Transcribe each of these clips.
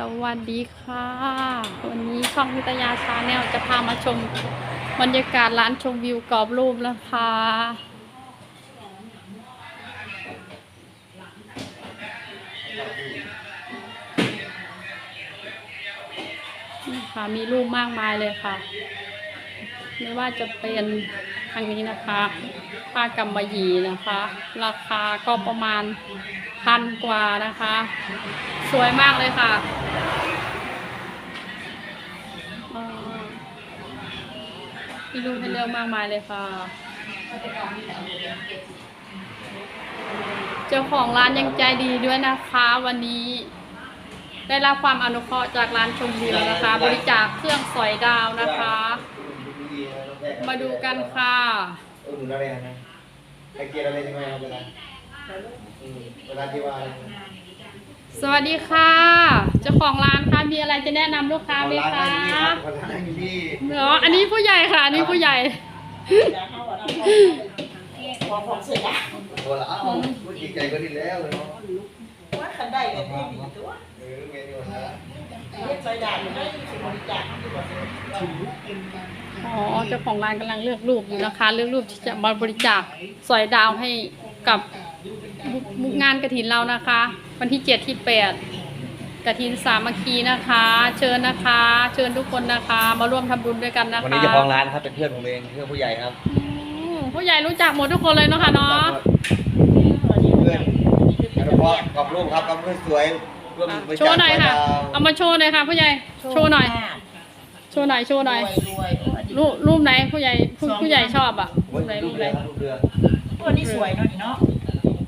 สวัสดีค่ะ วันนี้ช่องพิตยาชาแนลจะพามาชมบรรยากาศร้านชมวิวกรอบรูปนะคะ นี่ค่ะมีรูปมากมายเลยค่ะ ไม่ว่าจะเป็น ทางนี้นะคะผ้ากำมะหยี่นะคะ ราคาก็ประมาณพันกว่านะคะ สวยมากเลยค่ะอ่ามีรูปให้เลือกมากมายเลยค่ะ เจ้าของร้านยังใจดีด้วยนะคะวันนี้ได้รับความอนุเคราะห์จากร้านชมวิวนะคะ บริจาคเครื่องสอยดาวนะคะ มาดูกันค่ะเออหนูอะไรนะไอเกียร์อะไรใช่ไหมครับเวลาอืมเวลาที่ว่าสวัสดีค่ะ เจ้าของร้านคะมีอะไรจะแนะนำลูกค้าไหมคะคนร้านอยู่นี่เนาะอันนี้ผู้ใหญ่ค่ะ อันนี้ผู้ใหญ่บอกผมเสียตัวละอ้าวพูดจริงใจก็ดีแล้วเนาะว่าคันได้เลยไม่มีตัว เออเมนูนะเรียก ใจด่านให้สิบริจาคที่บอกอ๋อเจ้าของร้านกำลังเลือกรูปอยู่นะคะ เลือกรูปที่จะมาบริจาคสอยดาวให้กับมุกงานกระถินเรานะคะ วันที่เจ็ดที่แปดกระถินสามัคคีนะคะ เชิญนะคะ เชิญทุกคนนะคะ มาร่วมทำบุญด้วยกันนะคะวันนี้เจ้าของร้านครับเป็นเพื่อนผมเองเพื่อนผู้ใหญ่ครับอืมผู้ใหญ่รู้จักหมดทุกคนเลยเนาะค่ะเนาะเพื่อนเฉพาะกับรูปครับกับรูปสวย ร่วมบริโชจาว์หน่อยค่ะดาวเอามาโชว์หน่อยค่ะผู้ใหญ่ โชว์หน่อย โชว์หน่อย โชว์หน่อย รวยรูปรูปไหนผู้ใหญ่ผู้ผู้ใหญ่ชอบอะโอ้รูยปไหนรูรูปปเรืไหนอรูปเรือตัวนี้สวยเนาะนี่เนาะ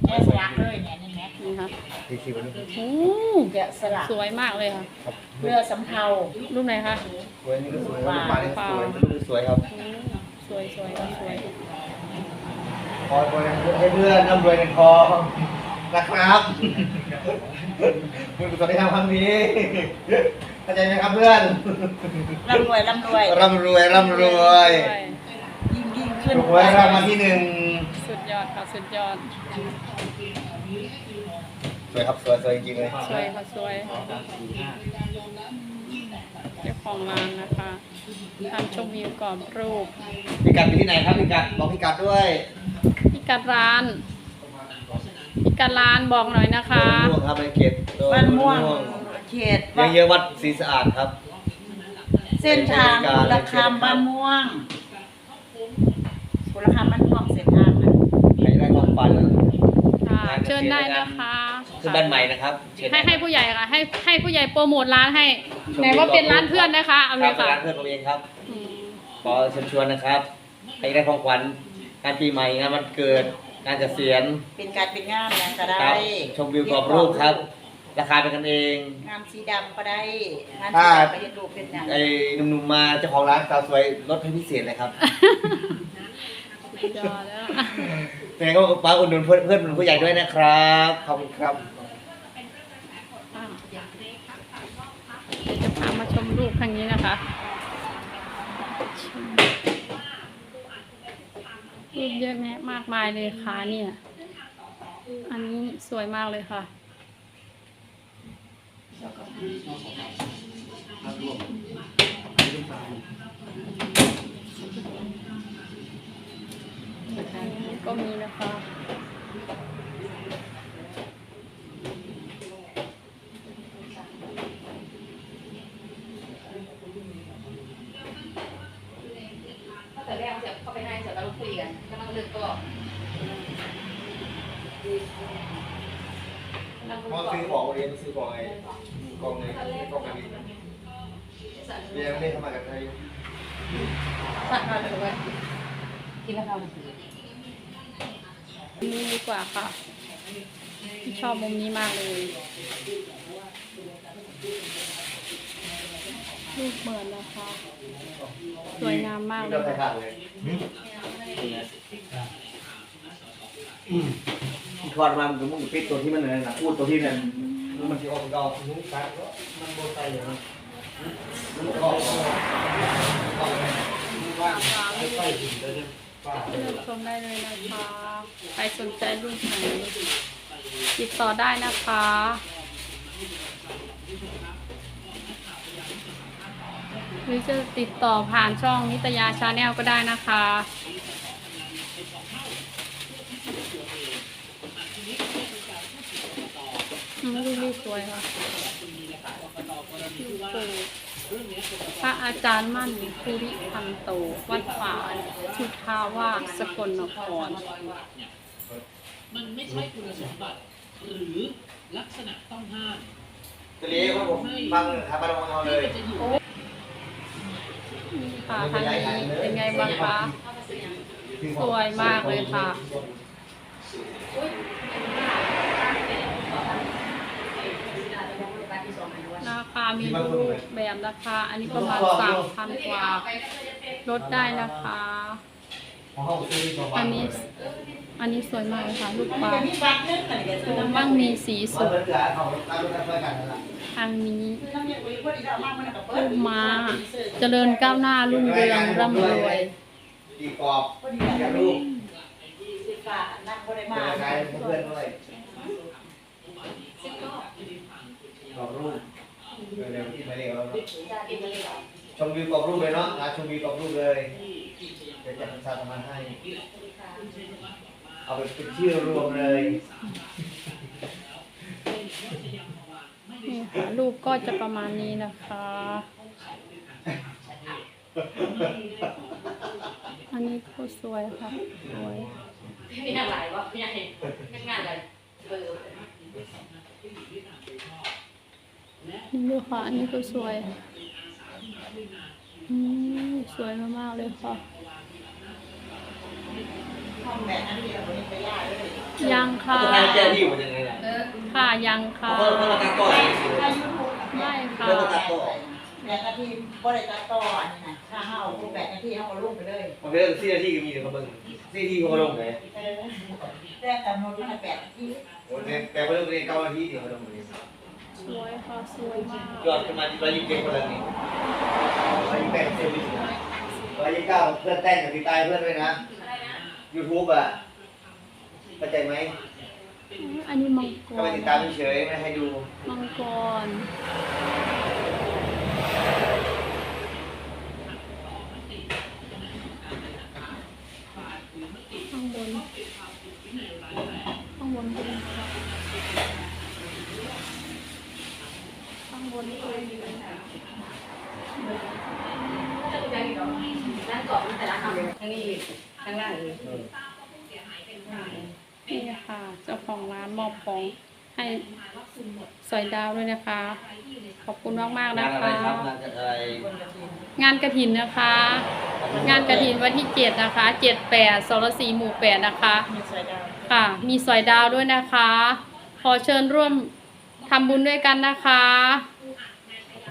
แกสลักเลยเนี่ยนี่แม่นี่ค่ะทีทีวันนี้โอ้แกสลักสวยมากเลยค่ะ ครับเรือสำเภารูปไหนคะ สวยนี่ก็สวยรูปมานี่ก็สวยรูปนี้สวยครับอืมสวยสวยก็สวยขอให้เพื่อนร่ำรวยเงินทองนะครับ บุญกุศลที่ทำครั้งนี้เข้าใจไหมครับเพื่อนร่ำรวยร่ำรวยร่ำรวยร่ำรวยยิ่งยิ่งขึ้นถูกไว้รางวัลที่หนึ่งสุดยอดค่ะสุดยอดสวยครับสวยสวยจริงๆเลยสวยค่ะสวยเจ้าของร้านนะคะทำชมวิวกรอบรูปพิกัดอยู่ที่ไหนครับพิกัดบอกพิกัดด้วยพิกัดร้าน พิกัดร้านบอกหน่อยนะคะ ม่วงครับในเขตโดยบ้านม่วงเขตเยอะเยอะวัดศรีสะอาดครับ เส้นทางบุรคามบ้านม่วงบุรคามบ้านม่วงเส้นทางน่ะใครได้ความฝันค่ะ เชิญได้นะคะคือบ้านใหม่นะครับเชิญให้ให้ผู้ใหญ่ค่ะ ให้ให้ผู้ใหญ่โปรโมทร้านให้ไหนว่าเป็นร้านเพื่อนนะคะเอาคเลรับยค่ะร้านเพื่อนผมเองครับ อืมขอเชิญชวนนะครับใครได้ของขวัญงานปีใหม่งานวันเกิด งานเกษียณเป็นการเป็นงานนะก็คได้รับชมวิวกรอบรูปครับ ราคาเป็นกันเอง งานสีดำก็ได้งานสีดำไปเห็นรูปเป็นอย่างไอ้หนุ่มๆมาเจ้าของร้านสาวสวยลดให้พิเศษเลยครับสุดยอดแล้วเป็นไงก็ป้าอุดหนุนเพื่อนเพื่อนผู้ใหญ่ด้วยนะครับ ขอบคุณครับอะเดี๋ยวจะพามาชมรูปครั้งนี้นะคะชม รูปเยอะแยะมากมายเลยค่ะเนี่ย อันนี้สวยมากเลยค่ะ ก็มีนะคะ แต่แรกเสียเข้าไปให้เสร็จแล้วคุยกั นึกก็กำลังพอซื้อของเรียนซื้อของไอ้กองเลยกองกันดีเรียนไม่ทำมากับใครสั่งมาเลยว่กินแล้วเรานี่ดีกว่าค่ะชอบมุมนี้มากเลยรูปเหมือนนะคะ สวยงามมากเลย ใส่ค่ะขาดเลยทอดมามันมึงปิดตัวที่มันเลยนะพูดตัวที่นั่นมันที่ออกดอกนุ่งตามันโบไตอย่างนั้นมันออกเลือกชมได้เลยนะคะใครสนใจรูปไหนติดต่อได้นะคะหรือจะติดต่อผ่านช่องนิตยาชาแนลก็ได้นะคะ อืมรูปนี้สวยค่ะรูปปู่พระอาจารย์มั่นภูริพันโต วัดป่าชุทาวาสสกลนครมันไม่ใช่คุณสมบัติหรือลักษณะต้องห้ามตัวนี้ครับผมฟังทำมาลงเอาเลยที่จะอยู่นี่ค่ะทางนี้เป็นไงบ้างคะสวยมากเลยค่ะ ราคามีรูปแบบราคาอันนี้ประมาณสามพันกว่าลดได้นะคะ อันนี้อันนี้สวยมากเลยค่ะลูกปลาบ้างมีสีสดทางนี้รามากมันกับเปิ้ลูกม้าเจริญก้าวหน้ารุ่งเรืองร่ำรวยตีกรอบพอดีอยาเรากนัก็ได้มาเพื่อนด้วยกรอบรูป เร็วๆที่ไม่เร็วแล้วชมวิวกรอบรูปเลยเนาะนะชมวิวกรอบรูปเลยเดี๋ยวจะประชาสัมพันธ์ให้ เอาไปเป็นชื่อรวมเลยนี่ค่ะรูปก็จะประมาณนี้นะคะ อันนี้ก็สวยค่ะสวยนี่งานหลายวะพี่ใหญ่งานอะไรเบอร์ นี่ดูค่ะอันนี้ก็สวยอืมสวยมากๆเลยค่ะยางค่ะค่ะยังค่ะไม่ค่ะเรื่องตัดต่อแบบนาทีบริการต่อนี่นะถ้าเฮารูปแบบนาทีเฮาลุ่มไปเลยมันเป็นเรื่องที่ที่ก็มีอยู่กับมึงที่ที่เขาลงไหนเออแต่กำหนดไว้แปดนาทีโอ้ยแต่เรื่องเรียนเก้านาทีเดียวเขาลงเลย สวยค่ะสวยมากยอดขึ้นมาที่ร้อยยี่สิบเจ็ดคนละนี่ร้อยยี่สิบแปดเซลล์ดิร้อยยี่สิบเก้าเพื่อนแต่งกับพี่ตายเพื่อนด้วยนะอะไรนะยูทูบอะเข้าใจไหมอันนี้มังกก็ไปรติดตามเฉยๆไม่ให้ดู มังกร ข้างบน ข้างบนเป็นข้างบนเป็น ถ้าจะดูได้อีกเหรอ นั่งกรอบแต่ละคำเลยทั้งนี้ทั้งล่างเลยนี่ค่ะเจ้าของร้านมอบของให้สอยดาวด้วยนะคะ ขอบคุณมากมากๆงานะนอะไรคะครับงานอะไรงานกระถินนะคะ งานกระถินวันที่เจ็ดนะคะเจ็ดแปดสรสีหมู่แปดนะคะมีสวยดาวค่ะ มีสอยดาวด้วยนะคะ ขอเชิญร่วมทำบุญด้วยกันนะคะ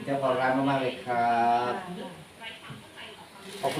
เจ้าของร้านมากๆเลยครับอ่า